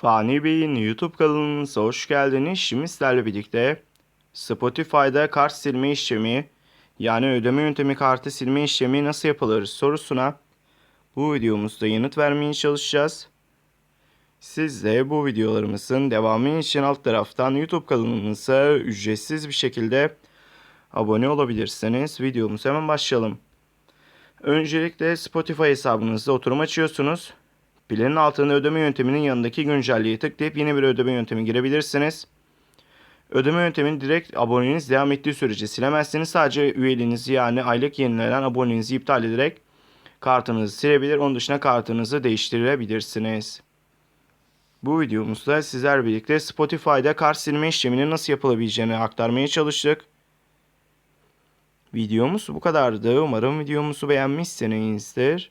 Fani Bey'in YouTube kanalınıza hoş geldiniz. Şimdi sizlerle birlikte Spotify'da kart silme işlemi yani ödeme yöntemi kartı silme işlemi nasıl yapılır sorusuna bu videomuzda yanıt vermeye çalışacağız. Siz de bu videolarımızın devamı için alt taraftan YouTube kanalımıza ücretsiz bir şekilde abone olabilirsiniz. Videomuza hemen başlayalım. Öncelikle Spotify hesabınızda oturum açıyorsunuz. Bilenin altında ödeme yönteminin yanındaki güncelliğe tıklayıp yeni bir ödeme yöntemi girebilirsiniz. Ödeme yöntemini direkt aboneniz devam ettiği sürece silemezsiniz. Sadece üyeliğinizi yani aylık yenilenen aboneliğinizi iptal ederek kartınızı silebilir. Onun dışında kartınızı değiştirebilirsiniz. Bu videomuzda sizler birlikte Spotify'da kart silme işleminin nasıl yapılabileceğini aktarmaya çalıştık. Videomuz bu kadardı. Umarım videomuzu beğenmişsinizdir.